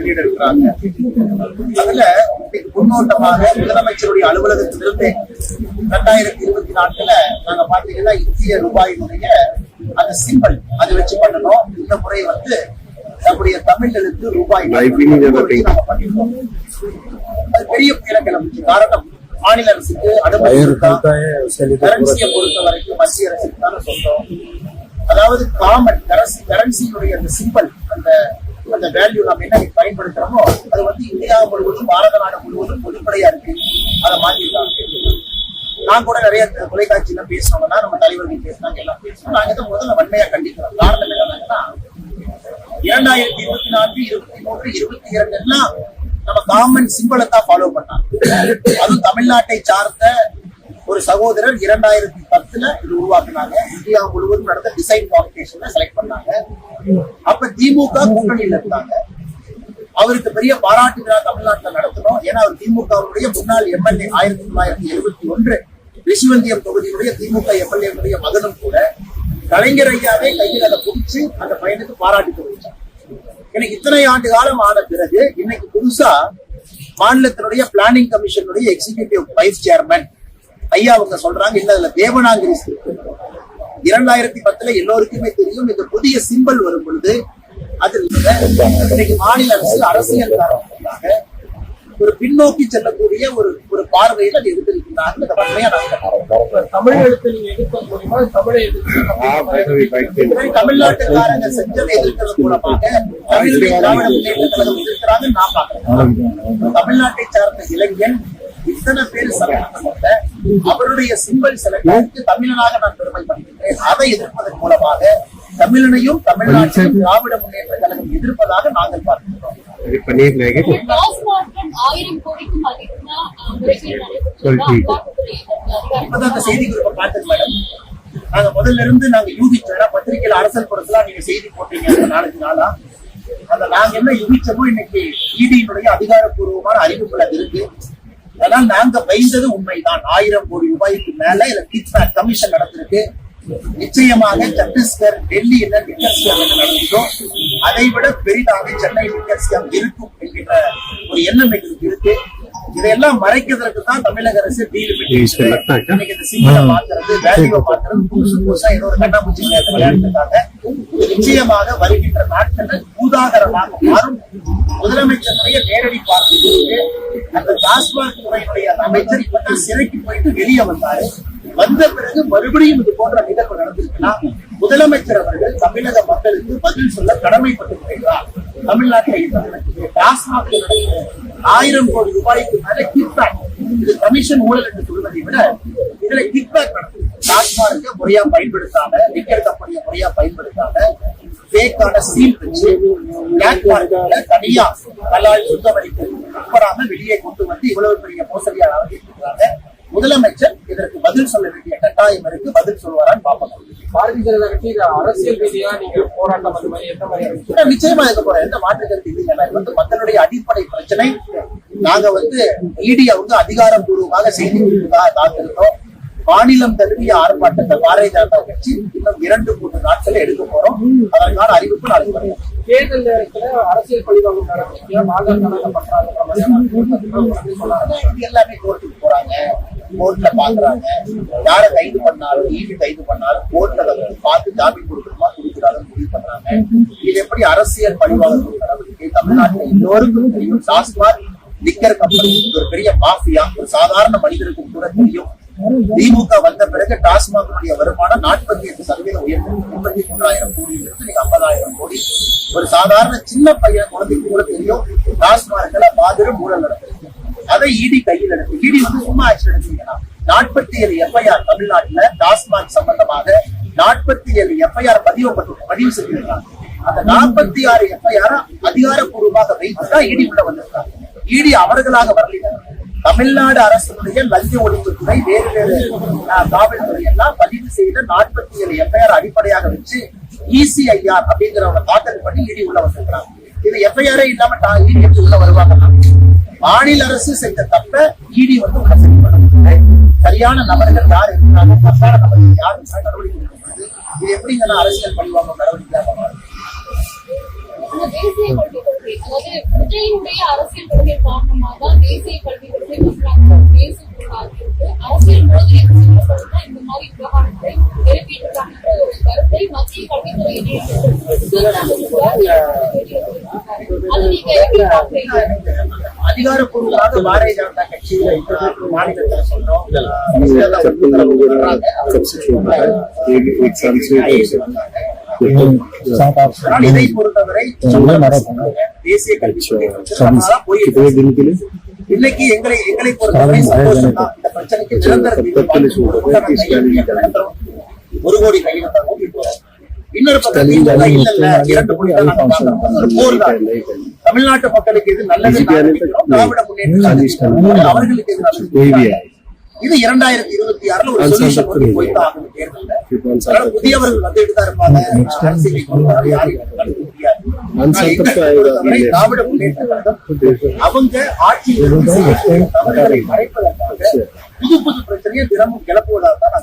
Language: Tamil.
வெளியிட இருக்கிறாங்க அதுல முன்னோட்டமாக முதலமைச்சருடைய அலுவலகத்திலிருந்து ரெண்டாயிரத்தி இருபத்தி நான்குல நாங்க பாத்தீங்கன்னா இந்திய ரூபாயினுடைய அந்த சிம்பிள் அது வச்சு பண்ணணும். இந்த முறை வந்து நம்முடைய தமிழ் எழுத்து ரூபாய் பண்ணிருக்கோம். அது பெரிய கிளம்புச்சு காரணம். மாநில அரசுக்கு அனுமதி கரன்சியை பொறுத்த வரைக்கும் மத்திய அரசுக்கு தானே சொந்தம் அதாவது காமன் கரன்சி கரன்சியினுடைய அந்த சிம்பிள் அந்த அந்த வேல்யூ நம்ம என்ன பயன்படுத்துறோமோ அது வந்து இந்தியா முழுவதும் பாரத நாடு முழுவதும் பொதுப்படையா இருக்கு. அதை மாத்திருக்காங்க நான் கூட நிறைய தொலைக்காட்சியில பேசுனவங்கன்னா நம்ம தலைவர்கள் பேசினாங்க எல்லாம் பேசணும் நாங்க இதை முதல்ல வன்மையா கண்டிக்கிறோம். காரணம் என்னன்னா இரண்டாயிரத்தி இருபத்தி நான்கு இருபத்தி மூன்று இருபத்தி இரண்டு எல்லாம் நம்ம காமன் சிம்பிளை தான் ஃபாலோ பண்ணாங்க. அதுவும் தமிழ்நாட்டை சார்ந்த ஒரு சகோதரர் இரண்டாயிரத்தி பத்துல இது உருவாக்குனாங்க. இந்தியா முழுவதும் நடந்த டிசைன் காம்படிஷன்ல செலக்ட் பண்ணாங்க. திமுக கூட்டணியில் இருந்தாங்க. அவருக்கு பெரிய பாராட்டு விழா தமிழ்நாட்டில் நடத்தணும் ஏன்னா அவர் திமுகவுடைய முன்னாள் எம்எல்ஏ ஆயிரத்தி தொள்ளாயிரத்தி எழுபத்தி ஒன்று ரிஷிவந்தியம் தொகுதியினுடைய திமுக எம்எல்ஏனுடைய மகனும் கூட கலைஞர் ஐயாவே கையில் அதை பிடிச்சு அந்த பையனுக்கு பாராட்டி தெரிவிச்சார். எனக்கு இத்தனை ஆண்டு காலம் ஆன பிறகு இன்னைக்கு புதுசா மாநிலத்தினுடைய பிளானிங் கமிஷனுடைய எக்ஸிகியூட்டிவ் வைஸ் சேர்மன் ஐயா அவங்க சொல்றாங்க இல்ல அதுல தேவனாங்கிரி இருக்கு. இரண்டாயிரத்தி பத்துல எல்லோருக்குமே தெரியும் இந்த புதிய சிம்பல் வரும் பொழுது அதில் இன்னைக்கு மாநில அரசு அரசியல் காரணமாக ஒரு பின்னோக்கி செல்லக்கூடிய ஒரு ஒரு பார்வையில் அது நாங்கள் தமிழ் எழுத்து நீங்க எதிர்க்க முடியுமா? தமிழை எதிர்க்க இதை தமிழ்நாட்டுக்காரங்க செஞ்சதை எதிர்க்கிறது மூலமாக தமிழக திராவிட முன்னேற்ற கழகம் எதிர்க்கிறாங்க நான் பாக்குறேன் தமிழ்நாட்டை சார்ந்த இளைஞன் இத்தனை பேர் சம்பந்தப்பட்ட அவருடைய சிம்பல் சிலருக்கு தமிழனாக நான் பெருமைப்படுகின்றேன். அதை எதிர்ப்பதன் மூலமாக தமிழனையும் தமிழ்நாட்டையும் திராவிட முன்னேற்ற கழகம் எதிர்ப்பதாக நாங்கள் பார்க்கிறோம் செய்தி குறிப்பை பார்த்தது மேடம். நாங்க முதல்ல இருந்து நாங்க யூகிச்சோம் பத்திரிகையில அரசல் புறத்துல நீங்க செய்தி போட்டீங்க நாலஞ்சு நாளா. அந்த நாங்க என்ன யூகிச்சோமோ இன்னைக்கு இடியினுடைய அதிகாரப்பூர்வமான அறிவிப்புல இருக்கு. அதனால் நாங்க பயந்தது உண்மைதான். ஆயிரம் கோடி ரூபாய்க்கு மேல கிட்பேக் கமிஷன் நடந்திருக்கு நிச்சயமாக சத்தீஸ்கர் டெல்லி என்ன லிக்கர் ஸ்கேம் என்ன நடந்ததோ அதை விட பெரிதாக சென்னை லிக்கர் ஸ்கேம் இருக்கும் என்கின்ற ஒரு எண்ணம் எங்களுக்கு இருக்கு. இதையெல்லாம் மறைக்கிறதுக்கு தான் தமிழக அரசு இன்னைக்கு இந்த சிம்பிளை மாத்துறது வேல்யூவை மாத்துறது புதுசு புதுசா ஏதோ ஒரு கண்ணாமூச்சி விளையாட்டு விளையாட்டுக்காக நிச்சயமாக வருகின்ற நாட்களில் பூதாகரமாக மாறும். முதலமைச்சருடைய நேரடி பார்வைக்கு அந்த டாஸ்மாக் துறையினுடைய அமைச்சர் இப்பதான் சிறைக்கு போயிட்டு வெளியே வந்தாரு. வந்த பிறகு மறுபடியும் இது போன்ற நிகழ்வு நடந்திருக்குன்னா முதலமைச்சர் அவர்கள் தமிழக மக்களுக்கு பதில் சொல்ல கடமைப்பட்டிருக்கிறார். தமிழ்நாட்டில் இந்த டாஸ்மாக் ஆயிரம் கோடி ரூபாய்க்கு மேல கிக்பேக் இது கமிஷன் ஊழல் என்று சொல்வதை விட இதுல கிக்பேக் நடக்குது டாஸ்மார்க்க முறையா பயன்படுத்தாம லிக்கர் கம்பெனியை முறையா பயன்படுத்தாம பேக்கான சீல் வச்சு பிளாக் தனியா கல்லால் சுத்தமளித்து வெளியே கொண்டு வந்து இவ்வளவு பெரிய மோசடியாக நடத்திட்டு முதலமைச்சர் பதில் சொல்ல வேண்டிய கட்டாயம் இருக்கு. பதில் சொல்வாரான்னு பார்ப்போம். பாரதிய ஜனதா கட்சி அரசியல் ரீதியா நீங்க போராட்டம் அந்த மாதிரி எந்த மாதிரி நிச்சயமா இருக்க போறேன் எந்த மாற்று கருத்து இல்லைங்க. இது வந்து மக்களுடைய அடிப்படை பிரச்சனை. நாங்க வந்து இடி வந்து அதிகாரப்பூர்வமாக செய்தி காத்திருந்தோம் மாநிலம் தழுவிய ஆர்ப்பாட்டத்தை பாரதிய ஜனதா கட்சி இன்னும் இரண்டு மூன்று நாட்கள் எடுக்க போறோம். அதற்கான அறிவிப்பு நாளைக்கு வரும் தேர்தல் நேரத்துல அரசியல் சொன்னாங்க இது எல்லாமே கோர்ட்டுக்கு போறாங்க. கோர்ட்ல பாக்குறாங்க. யார கைது பண்ணாலும் ஈடு கைது பண்ணாலும் கோர்ட்ல அதை பார்த்து ஜாமீன் கொடுக்கணுமா கொடுக்கிறாங்க முடிவு பண்றாங்க. இது எப்படி அரசியல் பழிவாளர்கள் நடவடிக்கை? தமிழ்நாட்டில் எல்லோருக்கும் தெரியும். டாஸ்மாக் லிக்கர் கம்பெனி ஒரு பெரிய மாஃபியா ஒரு சாதாரண மனிதருக்கும் கூட தெரியும். திமுக வந்த பிறகு டாஸ்மாகினுடைய வருமானம் நாற்பத்தி எட்டு சதவீதம் உயர்ந்து முப்பத்தி மூன்றாயிரம் கோடியிலிருந்து நீங்க ஐம்பதாயிரம் கோடி. ஒரு சாதாரண சின்ன பையன் குழந்தைக்கு கூட தெரியும். டாஸ்மார்க்ல மாபெரும் ஊழல் நடக்குது. அதை இடி கையில் எடுக்கும் இடி வந்து சும்மா ஆக்ஷன் எடுத்தீங்கன்னா நாற்பத்தி ஏழு எஃப்ஐஆர் தமிழ்நாட்டுல டாஸ்மாக் சம்பந்தமாக நாற்பத்தி ஏழு எஃப்ஐஆர் பதிவப்பட்டு பதிவு செஞ்சிருக்காங்க. அந்த நாற்பத்தி ஆறு எஃப்ஐஆர் அதிகாரப்பூர்வமாக வைத்துதான் இடி உள்ள வந்திருக்காங்க. இடி அவர்களாக வரல தமிழ்நாடு அரசுடைய லஞ்ச ஒழிப்புத்துறை வேறு வேறு காவல்துறை எல்லாம் பதிவு செய்த நாற்பத்தி ஏழு எஃப்ஐஆர் அடிப்படையாக வச்சு இசிஐஆர் அப்படிங்கிறவங்க தாக்கல் பண்ணி இடி உள்ள வந்திருக்கிறாங்க. இது எஃப்ஐஆரே இல்லாம இடி எப்படி உள்ள வருவாங்க? மாநில அரசு செஞ்ச தப்ப இடி வந்து உள்ள சரி பண்ண முடியல. சரியான நபர்கள் யார் இருக்கிறாங்க தப்பான நபர்கள் யார் இருந்தா நடவடிக்கை எடுக்கப்படுது இது எப்படிங்க அரசியல் பழிவாங்க நடவடிக்கையாக மாறும் அரசியல் கொள்கை காரணமாக தான் தேசிய கல்வி கொள்கை அரசியல் இந்த மாதிரி விவகாரத்தை எழுப்பியிருக்காங்க ஒரு கருத்தை மத்திய கல்வித்துறை அது நீங்க எப்படி பாக்குறீங்க அதிகாரப்பூர்வமாக தேசிய கல்வி இன்னைக்கு எங்களை எங்களை பொறுத்தவரை சந்தோஷம் தான் இந்த ஒரு கோடி கையில் இன்னொரு பக்கம் இரண்டு கோடி போர் தமிழ்நாட்டு மக்களுக்கு இது நல்லது திராவிட முன்னேற்ற அவர்களுக்கு இது நல்லது. இது இரண்டாயிரத்தி இருபத்தி ஆறுல ஒரு சொல்யூஷன் வந்து தேர்தல் புதியவர்கள் வந்துட்டு தான் இருப்பாங்க திராவிட முன்னேற்ற அவங்க ஆட்சி மறைப்பதற்காக புது புது பிரச்சனையை தினமும் கிளப்புவதாக தான்